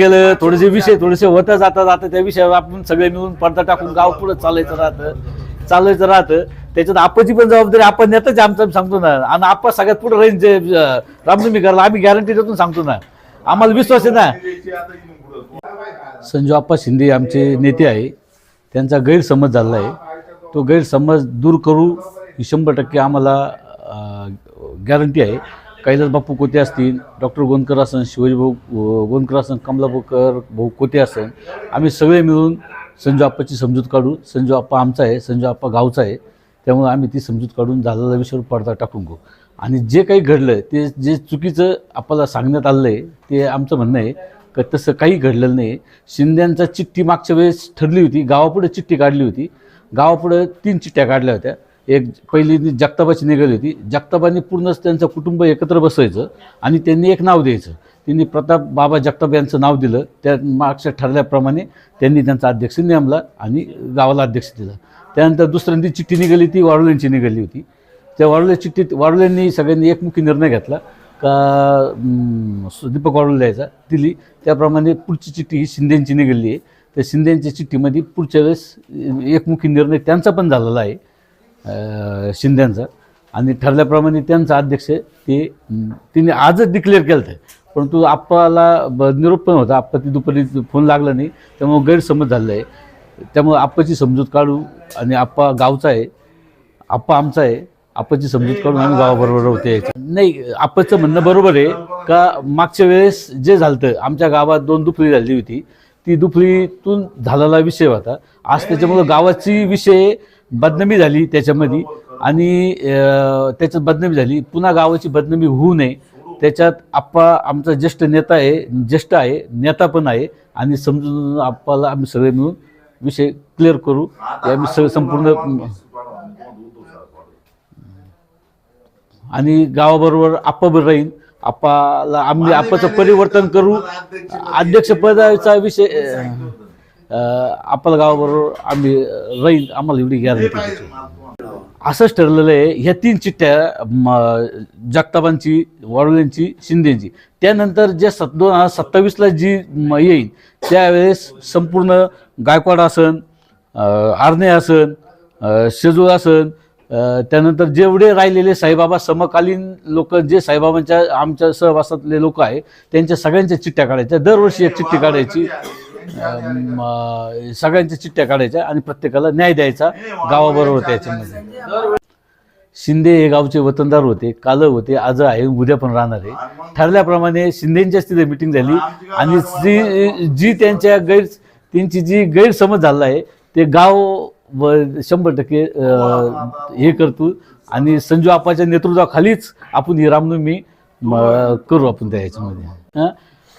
गेलं थोडेसे विषय थोडेसे होता जाता जाता त्या विषयावर आपण सगळे मिळून पडदा टाकून गाव पुढे चालायचं राहतं चालायचं राहतं. त्याच्यात आपची पण जबाबदारी आपण नेताच आमचं सांगतो ना. आणि आपण सगळ्यात पुढे राहील जे रामनवमी करायला आम्ही गॅरंटी देतो सांगतो ना. आम्हाला विश्वास आहे ना. संजू आप्पा शिंदे आमचे नेते आहे. त्यांचा गैरसमज झाला आहे. तो गैरसमज दूर करू शंभर टक्के आम्हाला गॅरंटी आहे. कैलास बाप्पू कोते असतील डॉक्टर गोंदकर असन शिवाजी भाऊ गोंदकर असन कमलापूरकर भाऊ कोते असन आम्ही सगळे मिळून संजू आप्पाची समजूत काढू. संजू आप्पा आमचा आहे संजू आप्पा गावचा आहे. त्यामुळे आम्ही ती समजूत काढून झालेला विषयावर पडदा टाकून घेऊ. आणि जे काही घडलं ते जे चुकीचं आपल्याला सांगण्यात आलं आहे ते आमचं म्हणणं आहे का तसं काही घडलेलं नाही. शिंद्यांचा चिठ्ठी मागच्या वेळेस ठरली होती गावापुढे चिठ्ठी काढली होती. गावापुढे तीन चिठ्ठ्या काढल्या होत्या. एक पहिली जगताबाची निघाली होती. जगताबांनी पूर्णच त्यांचं कुटुंब एकत्र बसवायचं आणि त्यांनी एक नाव द्यायचं. त्यांनी प्रताप बाबा जगताप यांचं नाव दिलं. त्या मागच्या ठरल्याप्रमाणे त्यांनी त्यांचा अध्यक्ष नेमला आणि गावाला अध्यक्ष दिला. त्यानंतर दुसऱ्यांदी चिठ्ठी निघाली ती वारुल्यांची निघाली होती. त्या वारुल्या चिठ्ठीत वारुल्यांनी सगळ्यांनी एकमुखी निर्णय घेतला. का दीपक वारुल द्यायचा दिली. त्याप्रमाणे पुढची चिठ्ठी ही शिंदेची निघाली आहे. त्या शिंदेच्या चिठ्ठीमध्ये पुढच्या वेळेस एकमुखी निर्णय त्यांचा पण झालेला आहे. शिंद्यांचं. आणि ठरल्याप्रमाणे त्यांचा अध्यक्ष ते तिने आजच डिक्लेअर केलं होतं परंतु आप्पाला ब- निरोप पण होता. आप्पा ती दुपारी फोन लागला नाही. त्यामुळे गैरसमज झालेला आहे. त्यामुळे आप्पाची समजूत काढू आणि आप्पा गावचा आहे. आप्पा आमचा आहे. आप्पाची समजूत काढून आम्ही गावाबरोबर होते. नाही आप्पाचं म्हणणं बरोबर आहे का मागच्या वेळेस जे झालं आमच्या गावात दोन दुफळी झाली होती. ती दुफळीतून झालेला विषय होता. आज त्याच्यामुळं गावाची विषय बदनामी झाली त्याच्यामध्ये. आणि त्याच्यात बदनामी झाली. पुन्हा गावाची बदनामी होऊ नये. त्याच्यात आप्पा आमचा ज्येष्ठ नेता आहे ज्येष्ठ आहे नेता पण आहे. आणि समजून आप्पाला आम्ही सगळे मिळून विषय क्लिअर करू. आम्ही सगळे संपूर्ण आणि गावाबरोबर आप्पाबर राहील आप्पाला आम्ही आप्पाचं परिवर्तन करू. अध्यक्षपदाचा विषय अं, आपल्या गावाबरोबर आम्ही राहील आम्हाला एवढी गॅरंटी असंच ठरलेलं आहे ह्या तीन चिठ्ठ्या म, जगतापांची वारुल्यांची शिंदेची. त्यानंतर जे सत दोन हजार सत्तावीसला जी येईल त्यावेळेस संपूर्ण गायकवाड आसन आर्णे आसन शेजूळ आसन त्यानंतर जेवढे राहिलेले साईबाबा समकालीन लोक जे साईबाबांच्या आमच्या सहवासातले लोक आहे त्यांच्या सगळ्यांच्या चिठ्ठ्या काढायच्या. दरवर्षी एक चिठ्ठी काढायची. सगळ्यांच्या चिठ्ठ्या काढायच्या आणि प्रत्येकाला न्याय द्यायचा गावाबरोबर त्याच्यामध्ये शिंदे हे गावचे वतनदार होते काल होते आज आहे उद्या पण राहणार आहे. ठरल्याप्रमाणे शिंदेच्या तिथे मिटिंग झाली आणि जी जी त्यांच्या गैर त्यांची जी गैरसमज झाला आहे ते गाव व शंभर टक्के अं, हे करतो. आणि संजू आपाच्या नेतृत्वाखालीच आपण ही रामनवमी करू आपण त्या ह्याच्यामध्ये हं?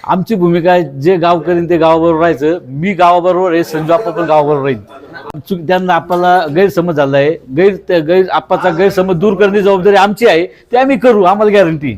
आमची भूमिका आहे जे गाव करीन ते गावाबरोबर राहायचं. मी गावाबरोबर आहे संजू आप्पा पण गावाबरोबर राहील चुक- त्यांना आपल्याला गैरसमज झाला आहे गैर त्या गैर आप्पाचा गैरसमज दूर करण्याची जबाबदारी आमची आहे. ते आम्ही करू आम्हाला गॅरंटी